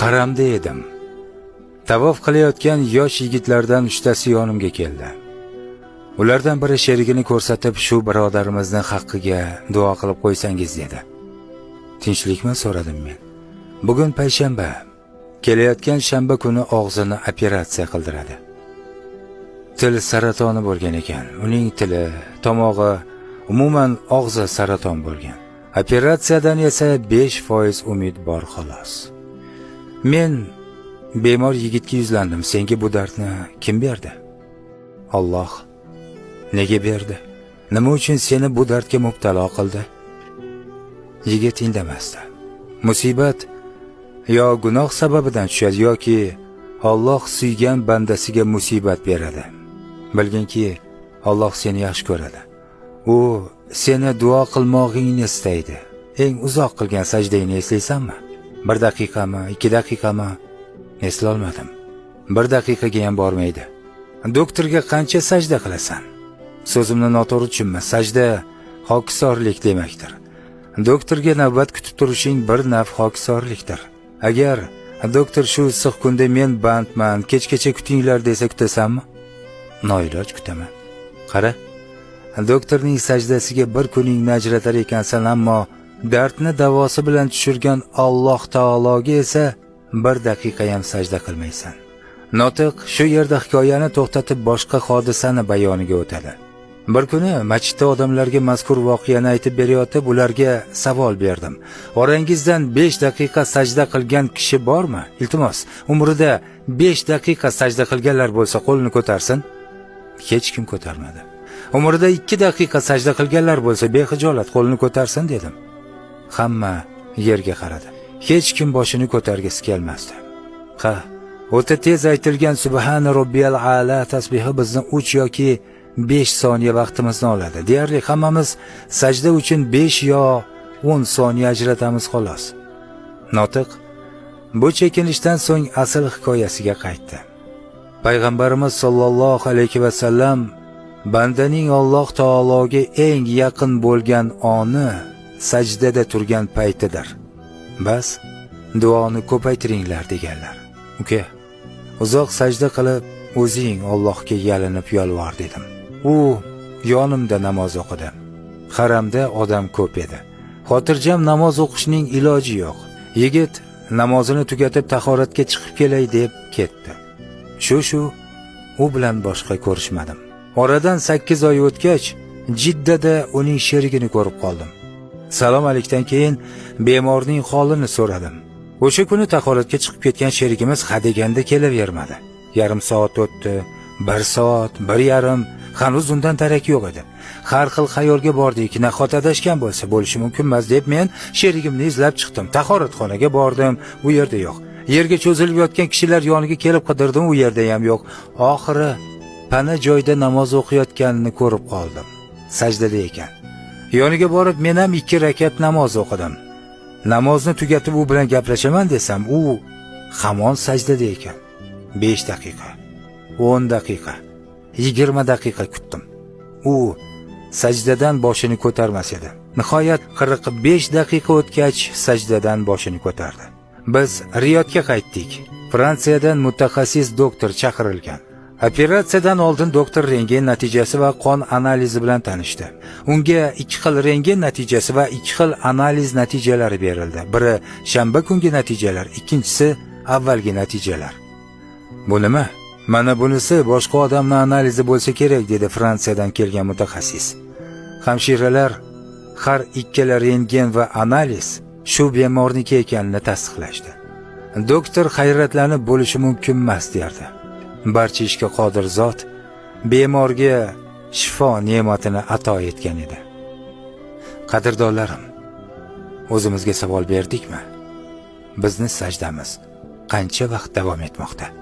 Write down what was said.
haramda edim. Tavof qilayotgan yosh yigitlardan uchtasi yonimga keldi. Ulardan biri sherigini ko'rsatib shu birodarimizni haqqiga duo qilib qo'ysangiz dedi. Tinchlikmi? so'radim men. Bugun payshanba. Kelayotgan shanba kuni og'zini operatsiya qildiradi. Til saratoni bo'lgan ekan. Uning tili tomog'i umuman og'zi saraton bo'lgan. Operatsiyadan esa 5% umid bor xolos. Men bemor yigitga yuzlandim. Senga bu dardni kim berdi? Alloh nega berdi? Nima uchun seni bu dardga mubtalo qildi? Yigit indamasdi. Musibat yo gunoh sababidan tushadi yoki Alloh suygan bandasiga musibat beradi. Bilginki Alloh seni yaxshi ko'radi. U seni duo qilmog'ingni istaydi. Eng uzoq qilgan sajdangni eslaysanmi? Bir daqiqami ikki daqiqami eslolmadim. Bir daqiqaga ham bormaydi. Doktorga qancha sajda qilasan? So'zimni noto'g'ri tushunma. Sajda hokisorlik demakdir. Doktorga navbat kutib turishing bir nav hokisorlikdir. Agar doktor shu issiq kunda men bandman kechgacha kutinglar desa kutasanmi? Noiloj kutaman. Qara doktorning sajdasiga bir kuningni ajratar ekansan ammo dardni davosi bilan tushirgan Alloh taologa esa bir daqiqa ham sajda qilmaysan. Notiq shu yerda hikoyani to'xtatib boshqa hodisani bayoniga o'tadi. Bir kuni masjidda odamlarga mazkur voqeani aytib berayotib ularga savol berdim. Orangizdan 5 daqiqa sajda qilgan kishi bormi? Iltimos umrida 5 daqiqa sajda qilganlar bo'lsa qo'lini ko'tarsin. Hech kim ko'tarmadi. Umrida 2 daqiqa sajda qilganlar bo'lsa behijolat qo'lini ko'tarsin dedim. Hamma yerga qaradi. Hech kim boshini ko'targisi kelmasdi. Ha o'ta tez aytilgan subhana robbiyal ala tasbihi bizni 3 yoki 5 soniya vaqtimizni oladi. Deyarli hammamiz sajda uchun 5 yo 10 soniya ajratamiz xolos. Notiq bu chekinishdan so'ng asl hikoyasiga qaytdi. Payg'ambarimiz sollallohu alayhi vasallam bandaning Alloh taologa eng yaqin bo'lgan oni sajdada turgan paytidir. Bas duoni ko'paytiringlar deganlar. Uka uzoq sajda qilib o'zing Allohga yalinib yolvor dedim. U yonimda namoz o'qidi haramda odam ko'p edi. Xotirjam namoz o'qishning iloji yo'q. Yigit namozini tugatib tahoratga chiqib kelay deb ketdi. Shu shu u bilan boshqa ko'rishmadim. Oradan 8 oy o'tgach jiddada uning sherigini ko'rib qoldim salom alikdan keyin bemorning holini so'radim. O'sha kuni tahoratga chiqib ketgan sherigimiz hadeganda kelavermadi. Yarim soat o'tdi 1 soat 1 yarim hanuz undan darak yo'q edi. Har xil xayolga bordik nahot adashgan bo'lsa bo'lishi mumkin emas deb men sherigimni izlab chiqdim. Tahoratxonaga bordim u yerda yo'q. Yerga cho'zilib yotgan kishilar yoniga kelib qidirdim u yerda ham yo'q. Oxiri pana joyda namoz o'qiyotganini ko'rib qoldim. Sajdada ekan. Yoniga borib men ham ikki rakat namoz o'qidim. Namozni tugatib u bilan gaplashaman desam u hamon sajdada ekan. 5 daqiqa 10 daqiqa 20 daqiqa kutdim. U sajdadan boshini ko'tarmas edi. Nihoyat 45 daqiqa o'tgach sajdadan boshini ko'tardi. Biz riyodga qaytdik. Fransiyadan mutaxassis doktor chaqirilgan. Operatsiyadan oldin doktor rentgen natijasi va qon analizi bilan tanishdi. Unga ikki xil rentgen natijasi va ikki xil analiz natijalari berildi. Biri shanba kungi natijalar ikkinchisi avvalgi natijalar. Bu nima? Mana bunisi boshqa odamni analizi bo'lsa kerak dedi fransiyadan kelgan mutaxassis. Hamshiralar har ikkala rentgen va analiz shu bemorniki ekanini tasdiqlashdi. Doktor hayratlanib bo'lishi mumkin emas derdi barcha ishga qodir zot bemorga shifo ne'matini ato etgan edi. Qadrdonlarim o'zimizga savol berdikmi? Bizni sajdamiz qancha vaqt davom etmoqda?